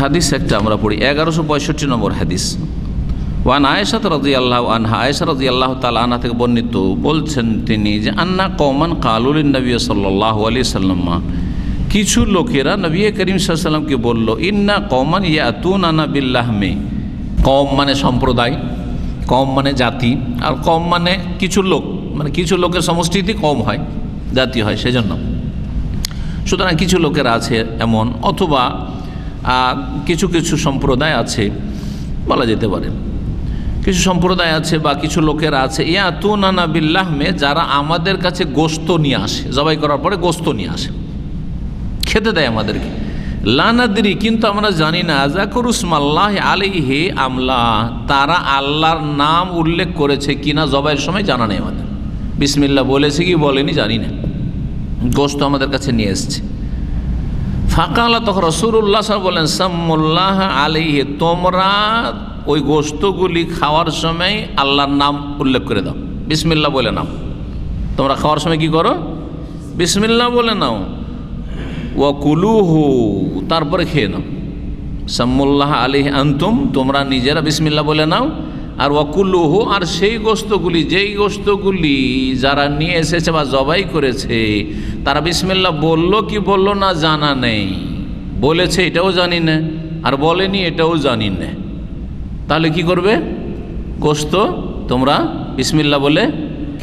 হাদিস একটা আমরা পড়ি। এগারোশো পঁয়ষট্টি নম্বর হাদিস। ওয়ান আয়েশাত রাজি আল্লাহ আনহা, আয়েশা রাজি আল্লাহ তালা আনহা থেকে বর্ণিত বলছেন তিনি যে, আন্না কৌমান কালুল নবী সাল্লাহ আলি সাল্লাম্মা কিছু লোকেরা নবী করিম সাল্লামকে বলল, ইন্না কৌমান ইয়াতুন আনা বিল্লাহমে। কম মানে সম্প্রদায় কম মানে জাতি, আর কম মানে কিছু লোক। মানে কিছু লোকের সমষ্টিতে কম হয়, জাতি হয়, সেজন্য। সুতরাং কিছু লোকের আছে এমন, অথবা কিছু কিছু সম্প্রদায় আছে, বলা যেতে পারে। কিছু সম্প্রদায় আছে বা কিছু লোকের আছে ইয়া তু নানা বিল্লাহমে, যারা আমাদের কাছে গোস্ত নিয়ে আসে, জবাই করার পরে গোস্ত নিয়ে আসে। খেতে দেয় আমাদেরকে। লানাদিরি কিন্তু আমরা জানি না জাকরুসমাল্লাহ আলিহে আমলা, তারা আল্লাহর নাম উল্লেখ করেছে কিনা জবাইয়ের সময় জানা নেই আমাদের। বিসমিল্লা বলেছে কি বলেনি জানি না। গোস্ত আমাদের কাছে নিয়ে এসছে। ফাঁকালা তখন রসুল্লাহ সাহেব বলেন সাম্মুল্লাহ আলিহে তোমরা ওই গোস্তগুলি খাওয়ার সময় আল্লাহর নাম উল্লেখ করে দাও। বিসমিল্লা বলে নাও। তোমরা খাওয়ার সময় কি করো? বিসমিল্লা বলে নাও। ওয়াকুলুহু তারপরে খেয়ে নাও। সাম্মুল্লাহ আলিহ আন্তুম, তোমরা নিজেরা বিসমিল্লা বলে নাও। আর ওয়াকুল্লুহু, আর সেই গোস্তগুলি যেই গোস্তগুলি যারা নিয়ে এসেছে বা জবাই করেছে, তারা বিসমিল্লা বলল, কি বলল না জানা নেই। বলেছে, এটাও জানি না। আর বলেনি, এটাও জানি না। তাহলে কি করবে? গোস্ত তোমরা বিসমিল্লা বলে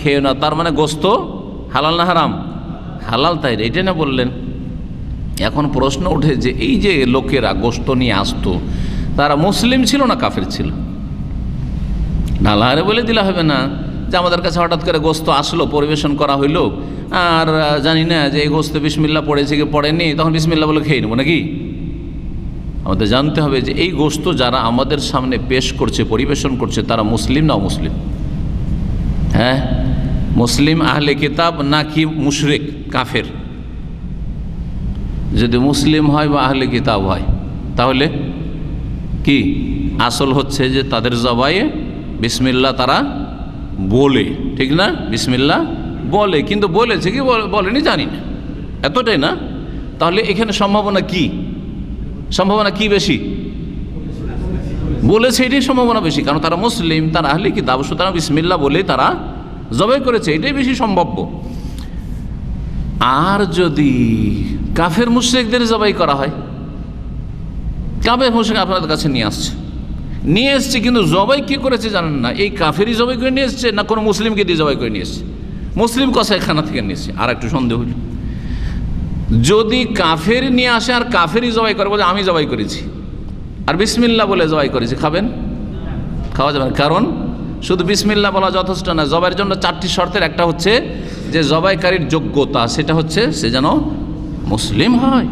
খেয়ে না তার মানে গোস্ত হালাল না হারাম? হালাল তাই এটা না বললেন। এখন প্রশ্ন ওঠে যে, এই যে লোকেরা গোস্ত নিয়ে আসতো, তারা মুসলিম ছিল না কাফের ছিল? ঢালাহারে বলে দিলে হবে না। যে আমাদের কাছে হঠাৎ করে গোস্ত আসলো, পরিবেশন করা হইল, আর জানি না যে এই গোস্ত বিসমিল্লা পড়েছে কি পড়েনি, তখন বিসমিল্লা বলে খেয়ে নেব নাকি? আমাদের জানতে হবে যে এই গোস্ত যারা আমাদের সামনে পেশ করছে, পরিবেশন করছে, তারা মুসলিম না মুসলিম হ্যাঁ? মুসলিম আহলে কিতাব নাকি মুশরিক, কাফের? যদি মুসলিম হয় বা আহলে কিতাব হয়, তাহলে কি? আসল হচ্ছে যে তাদের জবাইয়ে বিসমিল্লা তারা বলে, ঠিক না? বিসমিল্লা বলে, কিন্তু বলেছে কি? বলে- বলেনি, জানি না। এতটাই না? তাহলে এখানে সম্ভাবনা কি? সম্ভাবনা কি বেশি? বলেছে এটাই সম্ভাবনা বেশি, কারণ তারা মুসলিম, তারা আহলে কি কিতাব, সুতরাং বিসমিল্লা বলে তারা জবাই করেছে, এটাই বেশি সম্ভাব্য। আর যদি কাফের মুশ্রিকদের জবাই করা হয়, কাফের মুশ্রিক আপনাদের কাছে নিয়ে আসছে। নিয়ে এসছে, কিন্তু জবাই কি করেছে জানেন না? এই কাফেরই জবাই করে নিয়ে এসছে না কোনো মুসলিমকে দিয়ে জবাই করে নিয়ে এসছে? মুসলিম কসাইখানা থেকে নিয়ে এসছে, আর একটু সন্দেহ হইল যদি কাফের নিয়ে আসে আর কাফেরই জবাই করে, বলে আমি জবাই করেছি। আর বিসমিল্লা বলে জবাই করেছি, খাবেন? খাওয়া যাবে। কারণ শুধু বিসমিল্লা বলা যথেষ্ট না, জবাইয়ের জন্য চারটি শর্তের, একটা হচ্ছে যে জবাইকারীর যোগ্যতা, সেটা হচ্ছে সে যেন মুসলিম হয়,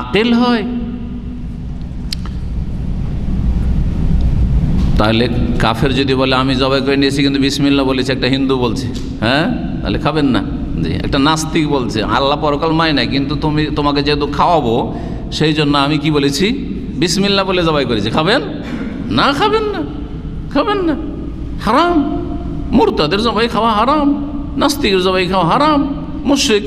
আকেল হয় তাহলে কাফের যদি বলে, আমি জবাই করে নিয়েছি, কিন্তু বিসমিল্লা বলেছি, একটা হিন্দু বলছে। হ্যাঁ? তাহলে খাবেন না। জি, একটা নাস্তিক বলছে। আল্লাহ পরকাল মায় না কিন্তু তুমি, তোমাকে যেহেতু খাওয়াবো, সেই জন্য আমি কি বলেছি? বিসমিল্লা বলে জবাই করেছি। খাবেন? না খাবেন না। খাবেন না। হারাম। মুরতাদের জবাই খাওয়া হারাম। নাস্তিকের জবাই খাওয়া হারাম। মুশ্রিক।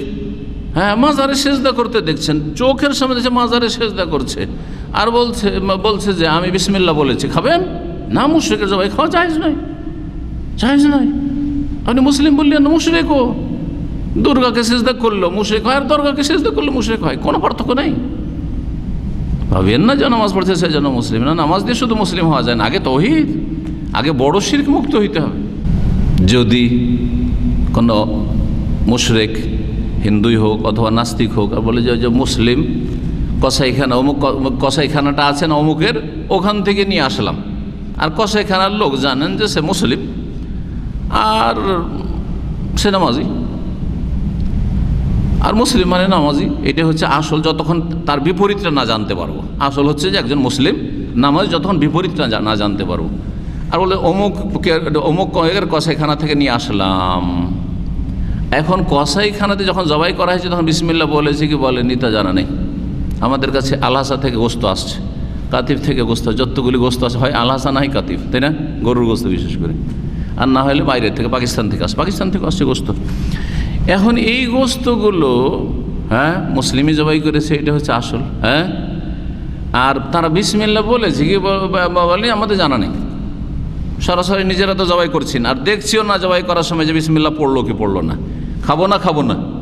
হ্যাঁ মাজারে সেজদা করতে দেখছেন। চোখের সামনে মাজারে সেজদা করছে। আর বলছে বলছে যে, আমি বিসমিল্লা বলেছি। খাবেন? না মুশ্রিকের জবাই খাওয়া জায়জ নয়। জায়জ নয়। আপনি মুসলিম বললেন, না মুশরিকও দুর্গাকে সেজদা করল, মুশরিক হয়, আর দুর্গাকে সেজদা করল, মুশরিক হয়। কোনো পার্থক্য নেই। ভাবেন না যে নামাজ পড়ছে সে যেন মুসলিম না। নামাজ দিয়ে শুধু মুসলিম হওয়া যায় না। আগে তৌহিদ, আগে বড় শির্ক মুক্ত হইতে হবে। যদি কোনো মুশরেক হিন্দুই হোক অথবা নাস্তিক হোক, আর বলে যে যে মুসলিম, কসাইখানা, অমুক কসাইখানাটা আছে না অমুকের, ওখান থেকে নিয়ে আসলাম। আর কসাইখানার লোক জানেন যে সে মুসলিম আর সে নামাজি। আর মুসলিম মানে নামাজি। এটা হচ্ছে আসল, যতক্ষণ তার বিপরীতটা না জানতে পারব। আসল হচ্ছে যে একজন মুসলিম নামাজ, যতক্ষণ বিপরীতটা না জানতে পারব। আর বলে, অমুক অমুক এর কসাইখানা থেকে নিয়ে আসলাম। এখন কসাইখানাতে যখন জবাই করা হয়েছে, তখন বিসমিল্লা বলেছে কি বলেনি তা জানা নেই। আমাদের কাছে আলহাসা থেকে গোস্ত আসছে। কাতিফ থেকে গোস্ত, যতগুলি গোস্ত আসে হয় আলহাসা নাই কাতিফ, তাই না? গরুর গোস্ত বিশেষ করে। আর না হলে বাইরের থেকে, পাকিস্তান থেকে আসে। পাকিস্তান থেকে আসছে গোস্ত। এখন এই গোস্তগুলো হ্যাঁ মুসলিমই জবাই করেছে, এটা হচ্ছে আসল হ্যাঁ? আর তারা বিসমিল্লা বলেছে, কি বল- আমাদের জানা নেই। সরাসরি নিজেরা তো জবাই করছি না। আর দেখছিও না জবাই করার সময় যে বিসমিল্লা পড়ল কি পড়ল না। খাব না খাব না।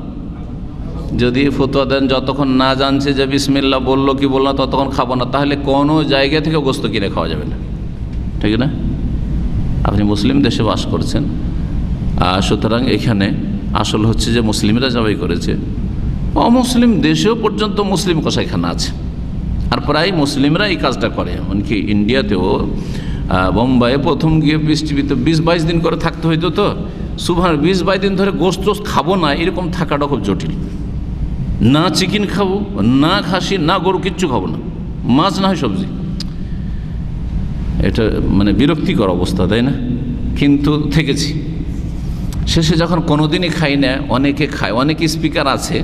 যদি ফতুয়া দেন, যতক্ষণ না জানছে যে বিসমিল্লা বলল কি বলল ততক্ষণ খাব না। তাহলে কোনো জায়গা থেকে গোস্ত কিনে খাওয়া যাবে না। ঠিক না? আপনি মুসলিম দেশে বাস করছেন, আর সুতরাং এখানে আসল হচ্ছে যে মুসলিমরা জবাই করেছে। অমুসলিম দেশেও পর্যন্ত মুসলিম কসাইখানা আছে। আর প্রায় মুসলিমরা এই কাজটা করে। এমনকি ইন্ডিয়াতেও বোম্বাইয়ে প্রথম গিয়ে বিশ টিভিতে বিশ বাইশ দিন করে থাকতে হইতো তো। সুভার বিশ বাইশ দিন ধরে গোস্ত খাব না, এরকম থাকাটা খুব জটিল। না চিকেন খাব, না খাসি, না গরু, কিচ্ছু খাব না। মাছ না হয় সবজি। এটা মানে বিরক্তিকর অবস্থা, তাই না? কিন্তু থেকেছি। শেষে যখন কোনোদিনই খাই না, অনেকে খায়, অনেক স্পিকার আছে,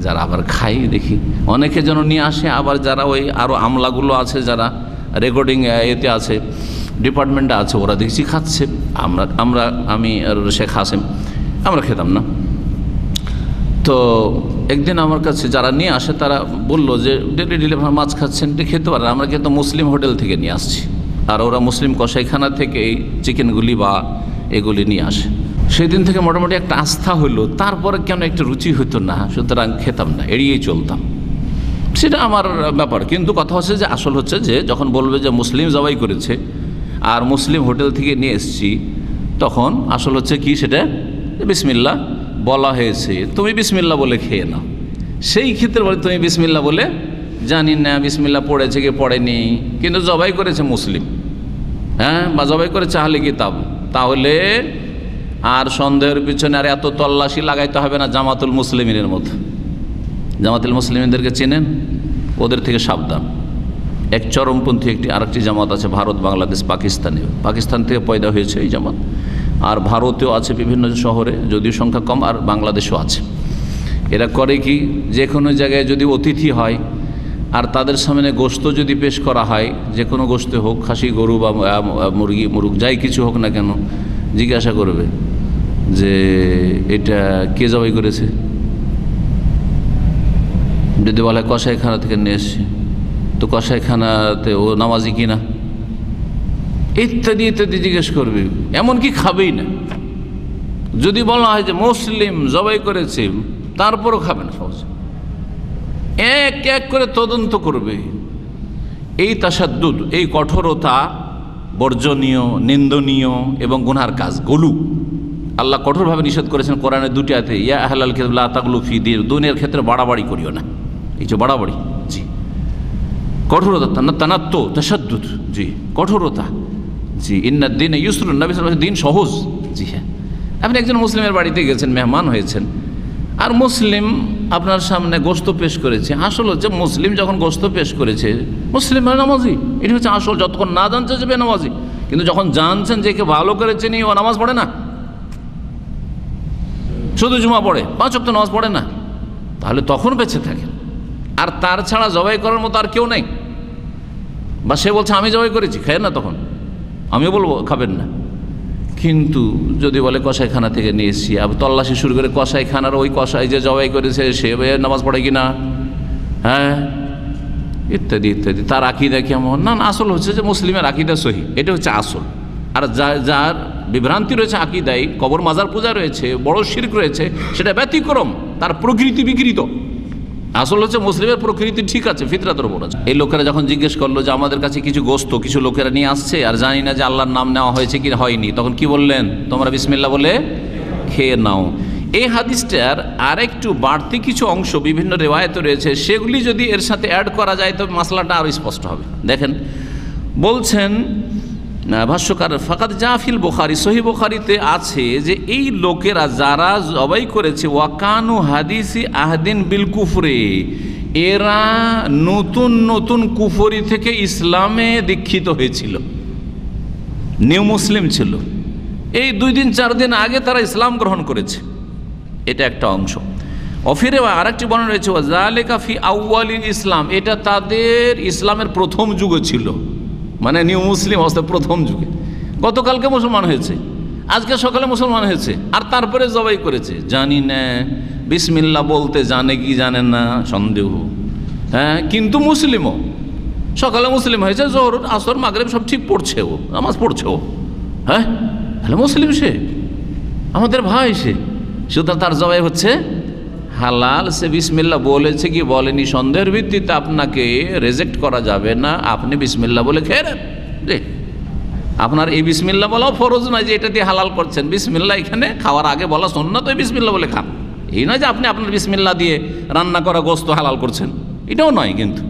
যারা আবার খাই, দেখি। অনেকে যেন নিয়ে আসে, আবার যারা ওই আরও আমলাগুলো আছে, যারা রেকর্ডিং এতে আছে ডিপার্টমেন্টে আছে, ওরা দেখছি খাচ্ছে। আমরা আমরা, আমি শেখ হাসেম, আমরা খেতাম না। তো একদিন আমার কাছে যারা নিয়ে আসে, তারা বলল যে, ডেলি ডেলি আপনারা মাছ খাচ্ছেন খেতে পারেন। আমরা কিন্তু মুসলিম হোটেল থেকে নিয়ে আসছি। আর ওরা মুসলিম কষাইখানা থেকে এই চিকেনগুলি বা এগুলি নিয়ে আসে। সেই দিন থেকে মোটামুটি একটা আস্থা হলো তারপরে কেন একটা রুচি হতো না, সুতরাং খেতাম না এড়িয়েই চলতাম। সেটা আমার ব্যাপার। কিন্তু কথা হচ্ছে যে, আসল হচ্ছে যে, যখন বলবে যে, মুসলিম জবাই করেছে আর মুসলিম হোটেল থেকে নিয়ে এসছি, তখন আসল হচ্ছে কি সেটা? বিসমিল্লা বলা হয়েছে, তুমি বিসমিল্লা বলে খেয়ে নাও। সেই ক্ষেত্রে বলে, তুমি বিসমিল্লা বলে জানি না বিসমিল্লা পড়েছে কি পড়েনি, কিন্তু জবাই করেছে মুসলিম। হ্যাঁ বা জবাই করে চাহলে কিতাব। তাহলে আর সন্দেহের পিছনে আর এত তল্লাশি লাগাইতে হবে না জামাতুল মুসলিমিনের মতো জামাতুল মুসলিমদেরকে চেনেন? ওদের থেকে সাবধান। এক চরমপন্থী একটি আরেকটি জামাত আছে, ভারত, বাংলাদেশ, পাকিস্তানেও। পাকিস্তান থেকে পয়দা হয়েছে এই জামাত। আর ভারতেও আছে বিভিন্ন শহরে, যদিও সংখ্যা কম, আর বাংলাদেশও আছে। এরা করে কি যে কোনো জায়গায় যদি অতিথি হয়, আর তাদের সামনে গোস্ত যদি পেশ করা হয় যে কোনো গোস্তে হোক, খাসি, গরু বা মুরগি মুরগ যাই কিছু হোক না কেন, জিজ্ঞাসা করবে যে, এটা কে জবাই করেছে? যদি বলে, কসাইখানা থেকে নিয়ে এসছি। তো কসাইখানাতে ও নামাজি কিনা? ইত্যাদি ইত্যাদি জিজ্ঞেস করবে। এমনকি খাবেই না। যদি বলা হয় যে মুসলিম জবাই করেছে, তারপরও খাবে না সহজে। এক এক করে তদন্ত করবে। এই তাসাদ্দুদ, এই কঠোরতা বর্জনীয়, নিন্দনীয় এবং গুনহার কাজ গলু আল্লাহ কঠোরভাবে নিষেধ করেছেন কোরআনের দুটি আতে ইয়া আহলাল খেতলা তাগলু ফি দিয়ে দুনিয়ার ক্ষেত্রে বাড়াবাড়ি করিও না। এই যে বাড়াবাড়ি, জি। কঠোরতা, তানা তানাত্ম তাসাদ্দুদ, জি, কঠোরতা। জি ইন্নার দিন ইউসরুন, নবী দিন সহজ। জি হ্যাঁ। আপনি একজন মুসলিমের বাড়িতে গেছেন, মেহমান হয়েছেন, আর মুসলিম আপনার সামনে গোস্ত পেশ করেছে, আসল হচ্ছে মুসলিম যখন গোস্ত পেশ করেছে, মুসলিম নামাজি। এটা হচ্ছে আসল, যতক্ষণ না জানছে যে বেনামাজি। কিন্তু যখন জানছেন যে কে ভালো করেছে নি ও নামাজ পড়ে না, শুধু জুমা পড়ে, পাঁচ অক্ট নামাজ পড়ে না, তাহলে তখন বেঁচে থাকেন। আর তার ছাড়া জবাই করার মতো আর কেউ নেই। বা সে বলছে, আমি জবাই করেছি, খায় না তখন? আমি বলব, খাবেন না। কিন্তু যদি বলে কসাইখানা থেকে নিয়ে এসছি আবার তল্লাশি শুরু করে কসাইখানার ওই কসাই যে জবাই করেছে, সে নামাজ পড়ে কি না? হ্যাঁ? ইত্যাদি ইত্যাদি। তার আকিদা কেমন? না না, আসল হচ্ছে যে মুসলিমের আকিদা সহি। এটা হচ্ছে আসল। আর যা, যার বিভ্রান্তি রয়েছে আকিদাই কবর মাজার পূজা রয়েছে, বড় শির্ক রয়েছে, সেটা ব্যতিক্রম, তার প্রকৃতি বিকৃত। আসল হচ্ছে মুসলিমের প্রকৃতি ঠিক আছে ফিতরাতের উপর আছে এই লোকেরা যখন জিজ্ঞেস করল যে আমাদের কাছে কিছু গোস্ত, কিছু লোকেরা নিয়ে আসছে, আর জানি না যে আল্লাহর নাম নেওয়া হয়েছে কি হয়নি, তখন কি বললেন? তোমরা বিসমিল্লা বলে খেয়ে নাও। এই হাদিসটার আরেকটু বাড়তি কিছু অংশ বিভিন্ন রেওয়ায়তে রয়েছে, সেগুলি যদি এর সাথে অ্যাড করা যায়, তবে মশলাটা আরও স্পষ্ট হবে। দেখেন, বলছেন ভাষ্যকার ফাকাত জাফিল বোখারি সহি বোখারিতে আছে যে এই লোকেরা যারা জবাই করেছে ওয়াকানু হাদিসি আহদিন বিল কুফরে, এরা নতুন নতুন কুফরি থেকে ইসলামে দীক্ষিত হয়েছিল। নিউ মুসলিম ছিল। এই দুই দিন, চার দিন আগে তারা ইসলাম গ্রহণ করেছে। এটা একটা অংশ। অফিরে আরেকটি বর্ণনা রয়েছে জালেকা ফি আউয়ালিল ইসলাম, এটা তাদের ইসলামের প্রথম যুগ ছিল। মানে নিউ মুসলিম অবস্থায় প্রথম যুগে। গতকালকে মুসলমান হয়েছে, আজকে সকালে মুসলমান হয়েছে, আর তারপরে জবাই করেছে। জানি না বিসমিল্লা বলতে জানে কি জানে না, সন্দেহ। হ্যাঁ কিন্তু মুসলিমও। সকালে মুসলিম হয়েছে, জোহর, আসর, মাগরেব সব ঠিক পড়ছে ও নামাজ পড়ছে ও হ্যাঁ তাহলে মুসলিম সে? আমাদের ভাই সে, সুতরাং তার জবাই হচ্ছে হালাল সে বিসমিল্লা বলেছে কি বলেনি? সন্দেহের ভিত্তিতে আপনাকে রেজেক্ট করা যাবে না। আপনি বিসমিল্লা বলে খেয়ে নেন। আপনার এই বিসমিল্লা বলাও ফরজ নয় যে এটা দিয়ে হালাল করছেন। বিসমিল্লা এখানে খাওয়ার আগে বলা শোন না তো বিসমিল্লা বলে খান। এই নয় যে আপনি আপনার বিসমিল্লা দিয়ে রান্না করা গোস্ত হালাল করছেন। এটাও নয় কিন্তু।